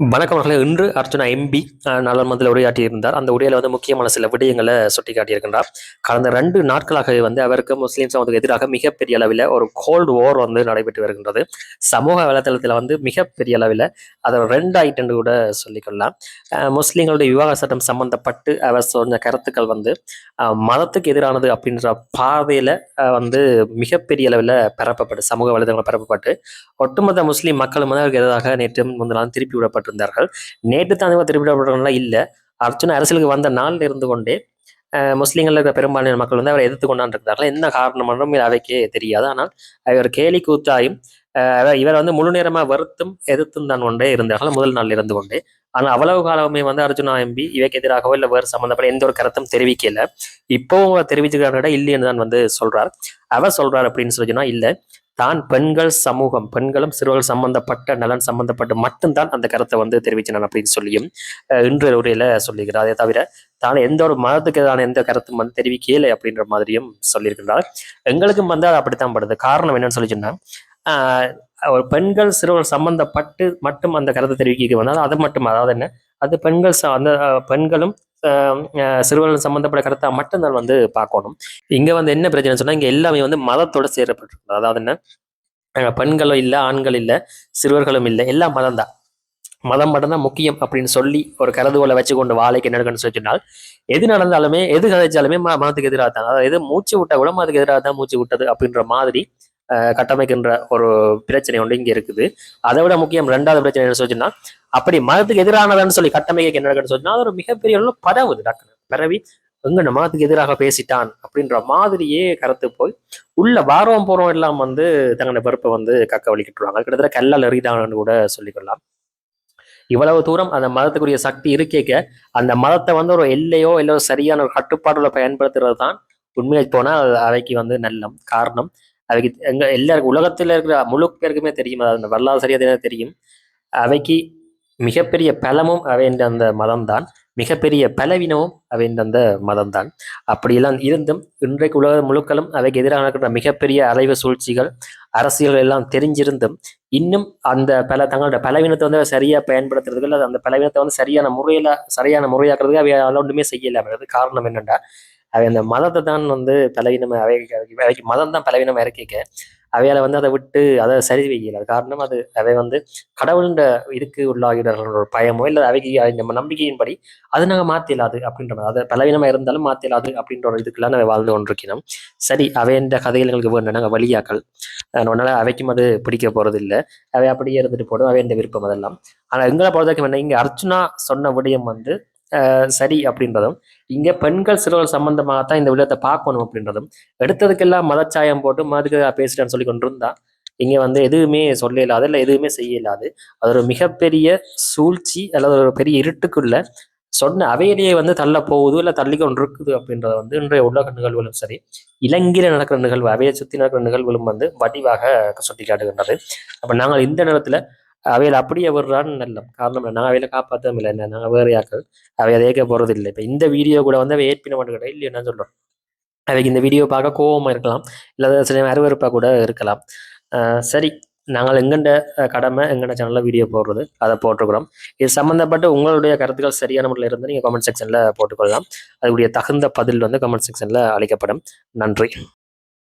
வணக்கம் அவர்களே. இன்று அர்ஜுனா எம்பி நாடாளுமன்றத்தில் உரையாற்றியிருந்தார். அந்த உரையில வந்து முக்கியமான சில விடயங்களை சுட்டி காட்டியிருக்கின்றார் கடந்த ரெண்டு நாட்களாக வந்து அவருக்கு முஸ்லீம் சமூகத்துக்கு எதிராக மிகப்பெரிய அளவில் ஒரு கோல்டு வார் வந்து நடைபெற்று வருகின்றது. சமூக வலைதளத்தில் வந்து மிகப்பெரிய அளவில் அதை ரெண்டு ஐட்டம் கூட சொல்லிக்கொள்ளலாம். முஸ்லீம்களுடைய விவாக சட்டம் சம்பந்தப்பட்டு அவர் சொன்ன கருத்துக்கள் வந்து மதத்துக்கு எதிரானது அப்படின்ற பாதையில் வந்து மிகப்பெரிய அளவில் பரப்பப்பட்டு சமூக வலைதளங்கள் பரப்பப்பட்டு ஒட்டுமொத்த முஸ்லீம் மக்களும் வந்து அவருக்கு எதிராக நேற்று முந்தினாலும் திருப்பி விடப்பட்டிருந்தார்கள் நேற்று தான் அதிகமாக இல்லை. அர்ஜுன அரசியலுக்கு வந்த நாளில் இருந்து கொண்டே முஸ்லீம்கள் இருக்கிற பெரும்பாலான மக்கள் வந்து அவரை எதிர்த்து கொண்டாண்டிருக்கிறார்கள். என்ன காரணம் அவைக்கே தெரியாது. ஆனால் அவர் கேலி கூத்தாயும் இவர் வந்து முழு நேரமா வருத்தும் எதிர்த்தும் தான் கொண்டே இருந்தார்கள் முதல் நாள் இருந்து கொண்டே. ஆனால் அவ்வளவு காலமே வந்து அர்ஜுனா எம்பி இவைக்கு எதிராகவோ இல்லை வேறு சம்மந்தப்பட்ட எந்த ஒரு கருத்தும் தெரிவிக்கல. இப்போவும் தெரிவிச்சுக்கிறாங்க இல்லைன்னு தான் வந்து சொல்றார். அவர் சொல்றார் அப்படின்னு சொல்லி சொன்னா இல்ல. தான் பெண்கள் சமூகம் பெண்களும் சிறுவர்கள் சம்பந்தப்பட்ட நலன் சம்பந்தப்பட்டு மட்டும்தான் அந்த கருத்தை வந்து தெரிவிச்சினான் அப்படின்னு சொல்லியும் இன்றைய இன்று உரையில சொல்லியிருக்கிறார். அதே தவிர தான் எந்த ஒரு மதத்துக்கு எதிரான எந்த கருத்தும் வந்து தெரிவிக்கல அப்படின்ற மாதிரியும் சொல்லியிருக்கிறார். எங்களுக்கும் வந்து அது அப்படித்தான் படுது. காரணம் என்னன்னு சொல்லி சொன்னா ஒரு பெண்கள் சிறுவர்கள் சம்பந்தப்பட்டு மட்டும் அந்த கருத்தை தெரிவிக்க வந்தால் அது மட்டும்? அதாவது என்ன? அது பெண்கள் அந்த பெண்களும் சிறுவர்கள் சம்பந்தப்பட்ட கருத்தை மட்டும்தான் வந்து பார்க்கணும். இங்க வந்து என்ன பிரச்சனை சொன்னா இங்க எல்லாமே வந்து மதத்தோட சேரப்பட்டிருக்கு அதாவது என்ன? அஹ் பெண்களும் இல்லை ஆண்கள் இல்லை சிறுவர்களும் இல்லை எல்லாம் மதம் தான் மதம் மட்டும்தான் முக்கியம் அப்படின்னு சொல்லி ஒரு கருதுகோளை வச்சு கொண்டு வாழைக்கு நடக்கணும்னு சொல்லி சொன்னால் எது நடந்தாலுமே எது கதைச்சாலுமே மதத்துக்கு எதிராக தான் அதாவது எது மூச்சு விட்ட கூட மதத்துக்கு எதிராக தான் மூச்சு விட்டது அப்படின்ற மாதிரி கட்டமைக்கின்ற ஒரு பிரச்சனை ஒன்று இங்கே இருக்குது. அதை விட முக்கியம் ரெண்டாவது பிரச்சனை என்ன சொல்லிச்சுன்னா அப்படி மதத்துக்கு எதிரானதுன்னு சொல்லி கட்டமைக்க என்ன நடக்குன்னு சொன்னா அது ஒரு மிகப்பெரிய அளவுல பரவுது டக்குனு. பரவி எங்க நம்ம மதத்துக்கு எதிராக பேசிட்டான் அப்படின்ற மாதிரியே கருத்து போய் உள்ள வாரம் போறோம் எல்லாம் வந்து தங்களோட பருப்பை வந்து கக்க வலிக்கிட்டுருவாங்க. கிட்டத்தட்ட கல்லால் எறிதான்னு கூட சொல்லிக்கொள்ளலாம். இவ்வளவு தூரம் அந்த மதத்துக்குரிய சக்தி இருக்கேக்க அந்த மதத்தை வந்து ஒரு எல்லையோ இல்லை ஒரு சரியான ஒரு கட்டுப்பாடுல பயன்படுத்துறது தான் உண்மையை போனால் அது அவைக்கு வந்து நல்லம் காரணம். அவைக்கு எங்க எல்லாருக்கும் உலகத்தில் இருக்கிற முழு பேருக்குமே தெரியும். அது அந்த வரலாறு சரியாக தெரியும். அவைக்கு மிகப்பெரிய பலமும் அவைன்ற அந்த மதம்தான். மிகப்பெரிய பலவீனமும் அவைன்ற அந்த மதம்தான். அப்படியெல்லாம் இருந்தும் இன்றைக்கு உலக முழுக்களும் அவைக்கு எதிராக நடக்கின்ற மிகப்பெரிய அலைவு சூழ்ச்சிகள் அரசியல்கள் எல்லாம் தெரிஞ்சிருந்தும் இன்னும் அந்த பல தங்களோட பலவீனத்தை வந்து சரியா பயன்படுத்துறதுக்கு அல்லது அந்த பலவீனத்தை வந்து சரியான முறையில சரியான முறையாக்குறதுக்கு அவை ஒன்றுமே செய்யலை. அப்படின்றது காரணம் என்னென்னா அவை அந்த மதத்தை தான் வந்து பலவீனமாக அவை அவைக்கு அவைக்கு மதம் தான் பலவீனமா இறக்கிக்க அவையால வந்து அதை விட்டு அதை சரி வைக்கல அது காரணம் அது அவை வந்து கடவுள்ன்ற இதுக்கு உள்ளாகிறார்கள் ஒரு பயமோ இல்லை அவைக்கு நம்ம நம்பிக்கையின்படி அது நாங்கள் மாத்திலாது அப்படின்ற அதை பலவீனமா இருந்தாலும் மாத்திலாது அப்படின்ற ஒரு இதுக்கெல்லாம் நம்ம வாழ்ந்து கொண்டிருக்கணும் சரி அவைன்ற கதைகள் எங்களுக்கு வேணும் நாங்கள் வழியாக்கள் அதனால அவைக்கும் அது பிடிக்க போறது இல்லை அவை அப்படியே இருந்துட்டு போடும். அவை இந்த விருப்பம் அதெல்லாம். ஆனால் எங்களை பொறுத்த வரைக்கும் என்ன இங்கே அர்ச்சனா சொன்ன விடயம் வந்து சரி அப்படின்றதும் இங்கே பெண்கள் சிறுவர் சம்பந்தமாக தான் இந்த விடயத்தை பார்க்கணும் அப்படின்றதும் எடுத்ததுக்கெல்லாம் மதச்சாயம் போட்டு மதுக்கு பேசிட்டேன்னு சொல்லி கொண்டு இருந்தா இங்கே வந்து எதுவுமே சொல்ல இல்லாது இல்லை எதுவுமே செய்ய இல்லாது அது ஒரு மிகப்பெரிய சூழ்ச்சி அல்லது ஒரு பெரிய இருட்டுக்குள்ள சொன்ன அவையிலேயே வந்து தள்ள போகுது இல்லை தள்ளி கொண்டு இருக்குது அப்படின்றத வந்து இன்றைய உலக நிகழ்வுகளும் சரி இலங்கையில் நடக்கிற நிகழ்வு அவையை சுற்றி நடக்கிற நிகழ்வுகளும் வந்து வடிவாக சுட்டி காட்டுகின்றது அப்போ நாங்கள் இந்த நேரத்தில் அவையில் அப்படியே விடுறான்னு நல்ல காரணம் இல்லை நாங்கள் அவையில காப்பாற்றவும் இல்லை. என்ன? நாங்கள் வேறு யாக்கள். அவை அதை ஏற்க போறது இல்லை இப்போ இந்த வீடியோ கூட வந்து அவை ஏற்பின மாட்டேங்கிட்ட இல்லை என்ன சொல்கிறோம் அவைக்கு இந்த வீடியோ பார்க்க கோபமாக இருக்கலாம். இல்லை சில அருவறுப்பாக கூட இருக்கலாம். சரி. நாங்கள் எங்கண்ட கடமை எங்கண்ட சேனலில் வீடியோ போடுறது அதை போட்டிருக்கிறோம். இது சம்மந்தப்பட்ட உங்களுடைய கருத்துக்கள் சரியான முறையில் இருந்து நீங்கள் கமெண்ட் செக்ஷனில் போட்டுக்கொள்ளலாம். அதுக்குரிய தகுந்த பதில் வந்து கமெண்ட் செக்ஷனில் அளிக்கப்படும். நன்றி.